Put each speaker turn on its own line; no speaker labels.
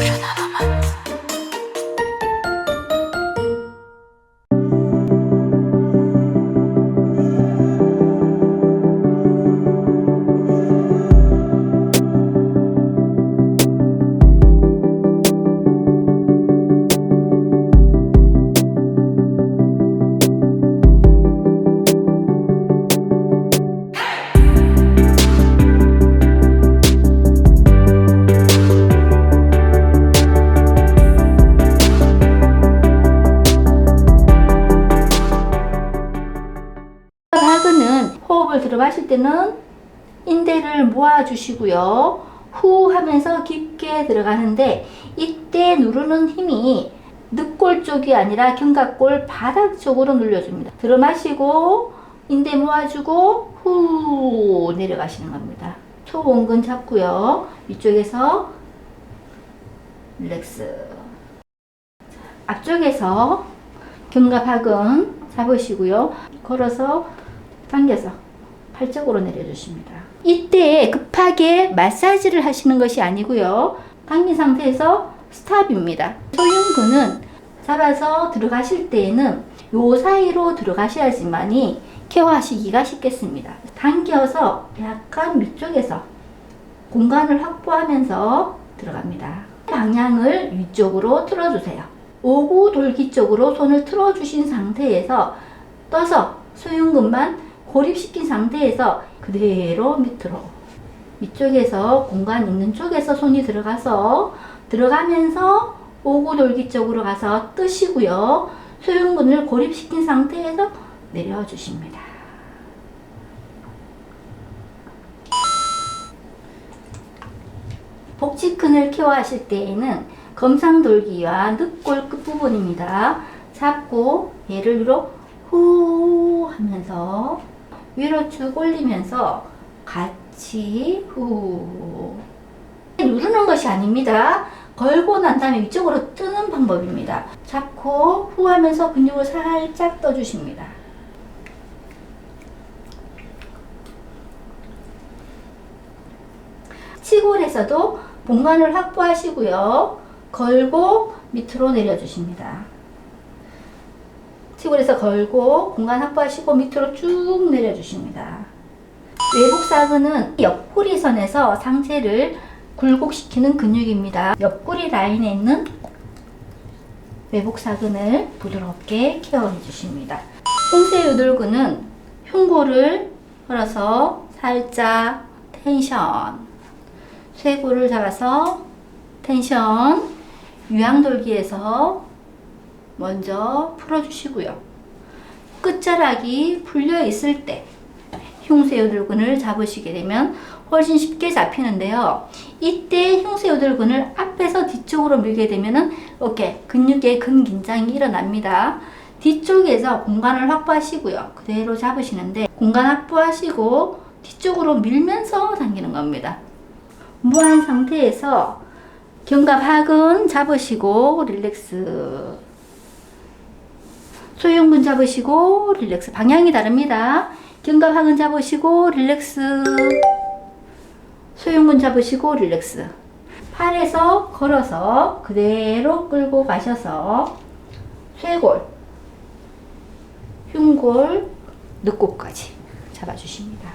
不是他了吗？ 하그는 호흡을 들어 마실 때는 인대를 모아주시고요. 후 하면서 깊게 들어가는데 이때 누르는 힘이 늑골 쪽이 아니라 견갑골 바닥 쪽으로 눌려줍니다. 들어 마시고 인대 모아주고 후 내려가시는 겁니다. 초원근 잡고요. 위쪽에서 릴렉스. 앞쪽에서 견갑 하근 잡으시고요. 걸어서 당겨서 팔 쪽으로 내려주십니다. 이때 급하게 마사지를 하시는 것이 아니고요. 당긴 상태에서 스탑입니다. 소흉근은 잡아서 들어가실 때에는 요 사이로 들어가셔야지만이 케어하시기가 쉽겠습니다. 당겨서 약간 위쪽에서 공간을 확보하면서 들어갑니다. 방향을 위쪽으로 틀어주세요. 오구 돌기 쪽으로 손을 틀어주신 상태에서 떠서 소흉근만 고립시킨 상태에서 그대로 밑으로 위쪽에서 공간 있는 쪽에서 손이 들어가서 들어가면서 오구 돌기 쪽으로 가서 뜨시고요. 소흉근을 고립시킨 상태에서 내려주십니다. 복직근을 케어하실 때에는 검상돌기와 늑골 끝부분입니다. 잡고 얘를 위로 후 하면서 위로 쭉 올리면서 같이 후 누르는 것이 아닙니다. 걸고 난 다음에 위쪽으로 뜨는 방법입니다. 잡고 후 하면서 근육을 살짝 떠주십니다. 치골에서도 공간을 확보하시고요. 걸고 밑으로 내려주십니다. 치골에서 걸고 공간 확보하시고 밑으로 쭉 내려주십니다. 외복사근은 옆구리선에서 상체를 굴곡시키는 근육입니다. 옆구리 라인에 있는 외복사근을 부드럽게 케어해 주십니다. 흉쇄유돌근은 흉골을 걸어서 살짝 텐션 쇄골을 잡아서 텐션 유양돌기에서 먼저 풀어주시고요. 끝자락이 풀려 있을 때 흉쇄 요들근을 잡으시게 되면 훨씬 쉽게 잡히는데요. 이때 흉쇄 요들근을 앞에서 뒤쪽으로 밀게 되면은 어깨 근육의 근긴장이 일어납니다. 뒤쪽에서 공간을 확보하시고요. 그대로 잡으시는데 공간 확보하시고 뒤쪽으로 밀면서 당기는 겁니다. 무한 상태에서 견갑 하근 잡으시고 릴렉스 소흉근 잡으시고 릴렉스 방향이 다릅니다. 견갑하근 잡으시고 릴렉스 소흉근 잡으시고 릴렉스 팔에서 걸어서 그대로 끌고 가셔서 쇄골 흉골 늑골까지 잡아주십니다.